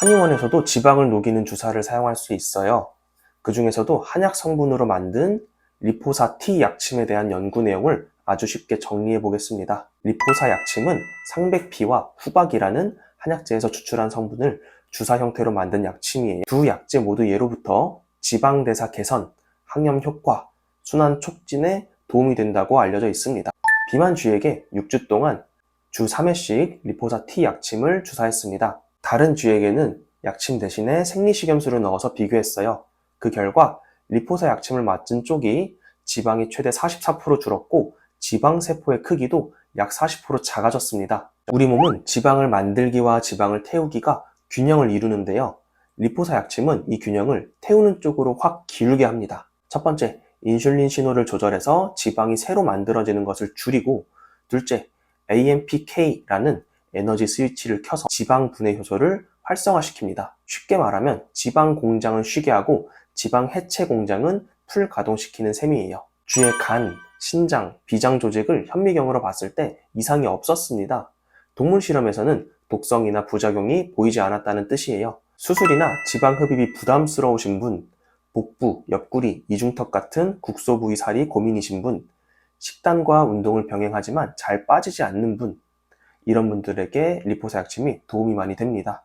한의원에서도 지방을 녹이는 주사를 사용할 수 있어요. 그 중에서도 한약 성분으로 만든 리포사 T 약침에 대한 연구 내용을 아주 쉽게 정리해 보겠습니다. 리포사 약침은 상백피와 후박이라는 한약재에서 추출한 성분을 주사 형태로 만든 약침이에요. 두 약재 모두 예로부터 지방대사 개선, 항염 효과, 순환 촉진에 도움이 된다고 알려져 있습니다. 비만주에게 6주 동안 주 3회씩 리포사 T 약침을 주사했습니다. 다른 쥐에게는 약침 대신에 생리식염수를 넣어서 비교했어요. 그 결과 리포사 약침을 맞은 쪽이 지방이 최대 44% 줄었고 지방세포의 크기도 약 40% 작아졌습니다. 우리 몸은 지방을 만들기와 지방을 태우기가 균형을 이루는데요. 리포사 약침은 이 균형을 태우는 쪽으로 확 기울게 합니다. 첫 번째, 인슐린 신호를 조절해서 지방이 새로 만들어지는 것을 줄이고 둘째, AMPK라는 에너지 스위치를 켜서 지방 분해 효소를 활성화시킵니다. 쉽게 말하면 지방 공장을 쉬게 하고 지방 해체 공장은 풀 가동시키는 셈이에요. 쥐의 간, 신장, 비장 조직을 현미경으로 봤을 때 이상이 없었습니다. 동물 실험에서는 독성이나 부작용이 보이지 않았다는 뜻이에요. 수술이나 지방 흡입이 부담스러우신 분, 복부, 옆구리, 이중턱 같은 국소 부위 살이 고민이신 분, 식단과 운동을 병행하지만 잘 빠지지 않는 분, 이런 분들에게 리포사 약침이 도움이 많이 됩니다.